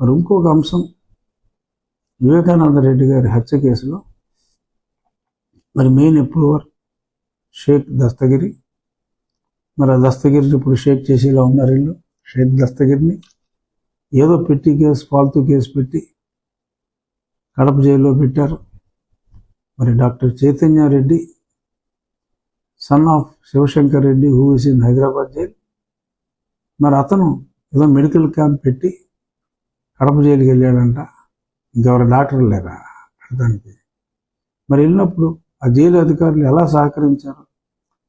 మరి ఇంకొక అంశం వివేకానంద రెడ్డి గారి హత్య కేసులో మరి మెయిన్ అప్రూవర్ షేక్ దస్తగిరి. మరి ఆ దస్తగిరిని ఇప్పుడు షేక్ చేసేలా ఉన్నారు వీళ్ళు. షేక్ దస్తగిరిని ఏదో పెట్టి కేసు ఫాల్తూ కేసు పెట్టి కడప జైల్లో పెట్టారు. మరి doctor Chaitanya Reddy son of Shivashankar Reddy who is in Hyderabad jail మరి అతను ఏదో మెడికల్ క్యాంప్ పెట్టి కడప జైలుకి వెళ్ళాడంట. ఇంకెవరు డాక్టర్ లేరా? అర్థానికి మరి వెళ్ళినప్పుడు ఆ జైలు అధికారులు ఎలా సహకరించారు?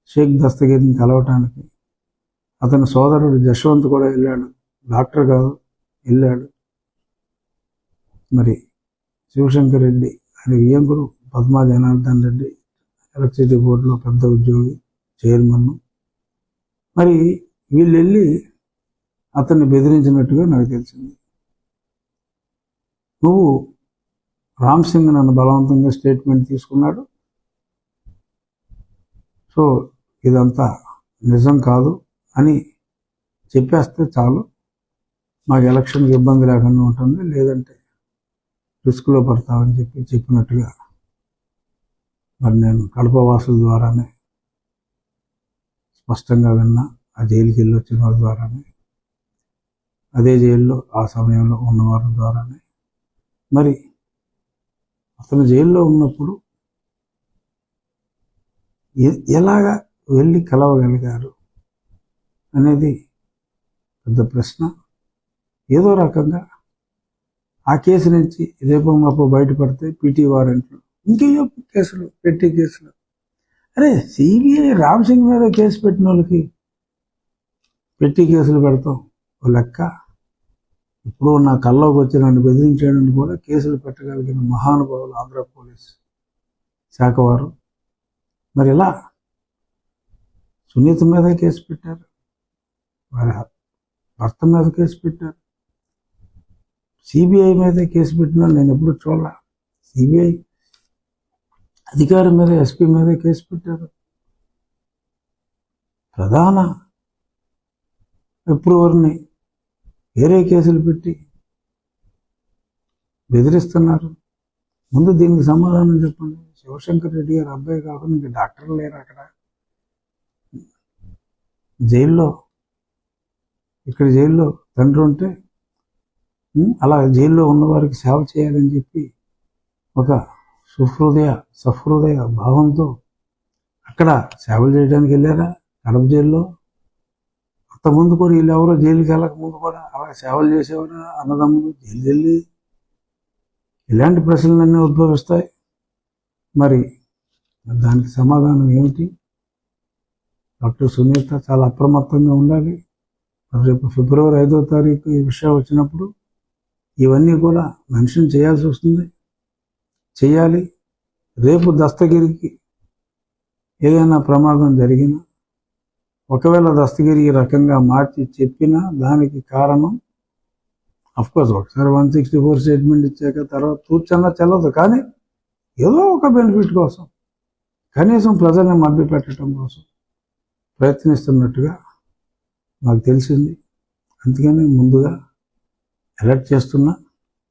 షేక్ దస్తగిరిని కలవటానికి. అతని సోదరుడు జశ్వంత్ కూడా వెళ్ళాడు. డాక్టర్ కాదు వెళ్ళాడు. మరి శివశంకర్ రెడ్డి ఆయన వియంకుడు పద్మా జనార్దన్ రెడ్డి ఎలక్ట్రిసిటీ బోర్డులో పెద్ద ఉద్యోగి చైర్మన్. మరి వీళ్ళు వెళ్ళి అతన్ని బెదిరించినట్టుగా నాకు తెలిసింది. నువ్వు రామ్ సింగ్ నన్ను బలవంతంగా స్టేట్మెంట్ తీసుకున్నాడు. సో ఇదంతా నిజం కాదు అని చెప్పేస్తే చాలు. మాకు ఎలక్షన్కి ఇబ్బంది లేకుండా ఉంటుంది. లేదంటే రిస్క్లో పడతామని చెప్పి చెప్పినట్టుగా మరి నేను కడప వాసుల ద్వారానే స్పష్టంగా విన్నా. ఆ జైలుకి వెళ్ళి వచ్చిన వారి ద్వారానే. అదే జైల్లో ఆ సమయంలో ఉన్నవారి ద్వారానే. మరి అతను జైల్లో ఉన్నప్పుడు ఎ- ఎలాగా వెళ్ళి కలవగలిగారు అనేది పెద్ద ప్రశ్న. ఏదో రకంగా ఆ కేసు నుంచి రేపు మాపు బయటపడితే పీటీ వారెంట్లు ఇంకేయో కేసులు పెట్టి కేసులు. అరే సిబిఐ రామ్ సింగ్ మీద కేసు పెట్టిన వాళ్ళకి పెట్టి కేసులు పెడతాం. ఓ లెక్క. ఇప్పుడు నా కల్లోకి వచ్చి నన్ను బెదిరించడానికి కూడా కేసులు పెట్టగలిగిన మహానుభావులు ఆంధ్ర పోలీస్ శాఖ వారు. మరి ఇలా సునీత మీద కేసు పెట్టారు. వారి భర్త మీద కేసు పెట్టారు. సిబిఐ మీద కేసు పెట్టిన నేను ఎప్పుడు చూడాల. సిబిఐ అధికారి మీద ఎస్పీ మీద కేసు పెట్టారు. ప్రధాన ఫిబ్రవరిని వేరే కేసులు పెట్టి బెదిరిస్తున్నారు. ముందు దీనికి సమాధానం చెప్పండి. శివశంకర్ రెడ్డి గారు అబ్బాయి కాకుండా ఇంకా డాక్టర్లు లేరు అక్కడ. జైల్లో ఇక్కడ జైల్లో తండ్రి ఉంటే అలా జైల్లో ఉన్నవారికి సేవ చేయాలని చెప్పి ఒక సుహృదయ సహృదయ భావంతో అక్కడ సేవలు చేయడానికి వెళ్ళారా? కడప జైల్లో? అంతకుముందు కూడా వీళ్ళు ఎవరో జైలుకి వెళ్ళక ముందు కూడా అలా సేవలు చేసేవారా అన్నదమ్ములు జైలు వెళ్ళి ఇలాంటి ప్రశ్నలన్నీ ఉద్భవిస్తాయి. మరి దానికి సమాధానం ఏమిటి? డాక్టర్ సునీత చాలా అప్రమత్తంగా ఉండాలి. రేపు ఫిబ్రవరి ఐదో తారీఖు ఈ విషయం వచ్చినప్పుడు ఇవన్నీ కూడా మెన్షన్ చేయాల్సి వస్తుంది. చేయాలి. రేపు దస్తగిరికి ఏదైనా ప్రమాదం జరిగినా ఒకవేళ దస్తగిరి ఈ రకంగా మార్చి చెప్పినా దానికి కారణం అఫ్కోర్స్ ఒకసారి వన్ సిక్స్టీ ఫోర్ స్టేట్మెంట్ ఇచ్చాక తర్వాత తూచన్నా చెల్లదు కానీ ఏదో ఒక బెనిఫిట్ కోసం కనీసం ప్రజల్ని మభ్య పెట్టడం కోసం ప్రయత్నిస్తున్నట్టుగా నాకు తెలిసింది. అందుకని ముందుగా అలర్ట్ చేస్తున్నా.